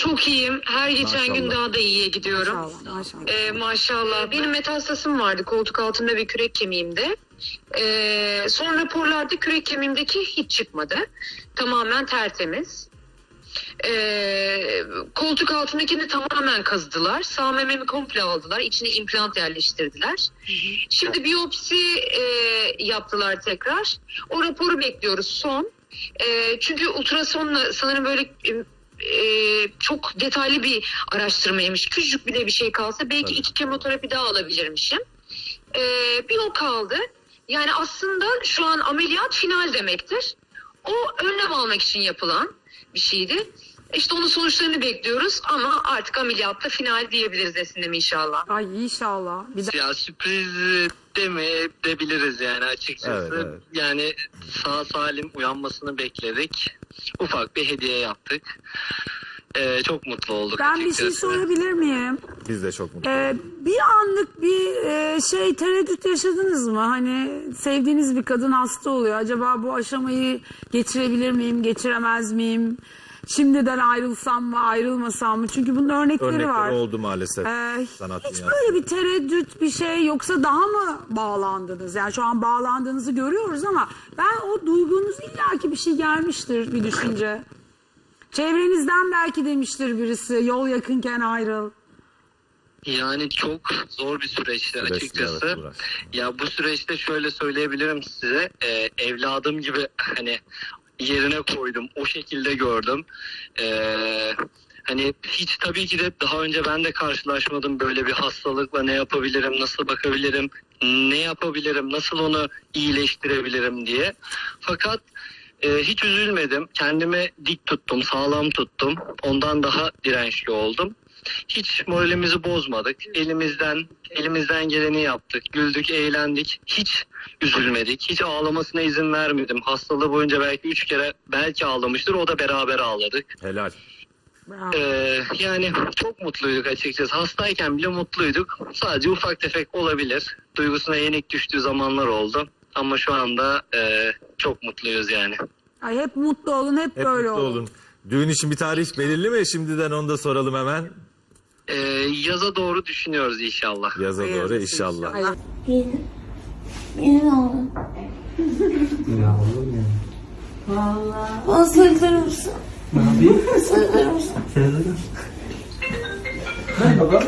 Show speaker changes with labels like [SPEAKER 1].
[SPEAKER 1] Çok iyiyim. Her geçen gün
[SPEAKER 2] Maşallah.
[SPEAKER 1] daha da iyiye gidiyorum.
[SPEAKER 3] Maşallah maşallah.
[SPEAKER 1] Ee, maşallah. Benim metastasım vardı koltuk altında ve kürek kemiğimde. Ee, son raporlarda kürek kemiğimdeki hiç çıkmadı. Tamamen tertemiz. Ee, koltuk altındakini tamamen kazıdılar. Sağ mememi komple aldılar. İçine implant yerleştirdiler. Şimdi biyopsi e, yaptılar tekrar. O raporu bekliyoruz son. E, çünkü ultrasonla sanırım böyle e, çok detaylı bir araştırmaymış. Küçücük bile bir şey kalsa belki
[SPEAKER 2] Tabii.
[SPEAKER 1] iki kemoterapi daha alabilirmişim. E, bir o kaldı. Yani aslında şu an ameliyat final demektir. O önlem almak için yapılan bir şeydi. İşte onun sonuçlarını bekliyoruz ama artık ameliyatta final diyebiliriz Esin'im inşallah.
[SPEAKER 3] Ay inşallah. Bir de
[SPEAKER 4] Ya sürpriz demeyebiliriz yani açıkçası.
[SPEAKER 2] Evet, evet.
[SPEAKER 4] Yani sağ salim uyanmasını bekledik. Ufak bir hediye yaptık. Ee, çok mutlu olduk
[SPEAKER 3] ben bir
[SPEAKER 4] açıkçası.
[SPEAKER 3] şey sorabilir miyim?
[SPEAKER 2] Biz de çok mutluyuz.
[SPEAKER 3] Ee, bir anlık bir e, şey tereddüt yaşadınız mı? Hani sevdiğiniz bir kadın hasta oluyor. Acaba bu aşamayı geçirebilir miyim, geçiremez miyim? Şimdiden ayrılsam mı, ayrılmasam mı? Çünkü bunun örnekleri,
[SPEAKER 2] Örnekleri
[SPEAKER 3] var.
[SPEAKER 2] oldu maalesef.
[SPEAKER 3] Ee,
[SPEAKER 2] sanat
[SPEAKER 3] hiç
[SPEAKER 2] dünyasında.
[SPEAKER 3] böyle bir tereddüt bir şey yoksa daha mı bağlandınız? Yani şu an bağlandığınızı görüyoruz ama ben o duygunuz illaki bir şey gelmiştir bir düşünce. Çevrenizden belki demiştir birisi yol yakınken ayrıl.
[SPEAKER 4] Yani çok zor bir süreçti
[SPEAKER 2] Süreçti,
[SPEAKER 4] açıkçası.
[SPEAKER 2] evet, Burak.
[SPEAKER 4] ya bu süreçte şöyle söyleyebilirim size. Ee, evladım gibi hani yerine koydum. O şekilde gördüm. Ee, hani hiç tabii ki de daha önce ben de karşılaşmadım böyle bir hastalıkla ne yapabilirim, nasıl bakabilirim, ne yapabilirim, nasıl onu iyileştirebilirim diye. Fakat e, hiç üzülmedim. Kendimi dik tuttum, sağlam tuttum. Ondan daha dirençli oldum. Hiç moralimizi bozmadık. Elimizden elimizden geleni yaptık. Güldük, eğlendik. Hiç üzülmedik. Hiç ağlamasına izin vermedim. Hastalığı boyunca belki üç kere belki ağlamıştır. O da beraber ağladık.
[SPEAKER 2] Helal.
[SPEAKER 4] Ee, yani çok mutluyduk açıkçası. Hastayken bile mutluyduk. Sadece ufak tefek olabilir. Duygusuna yenik düştüğü zamanlar oldu. Ama şu anda e, çok mutluyuz yani.
[SPEAKER 3] Ay hep mutlu olun, hep,
[SPEAKER 2] Hep
[SPEAKER 3] böyle
[SPEAKER 2] mutlu
[SPEAKER 3] olun.
[SPEAKER 2] olun. Düğün için bir tarih belirli mi? Şimdiden onu da soralım hemen.
[SPEAKER 4] Ee, yaza doğru düşünüyoruz inşallah.
[SPEAKER 2] Yaza doğru inşallah.
[SPEAKER 3] inşallah.
[SPEAKER 5] Benim, benim oğlum.
[SPEAKER 6] Ya oğlum ya.
[SPEAKER 5] Vallahi. Bana sarılır mısın?
[SPEAKER 6] Ne yapayım?
[SPEAKER 5] Sarılır mısın?
[SPEAKER 6] Sevdim. Hay baba.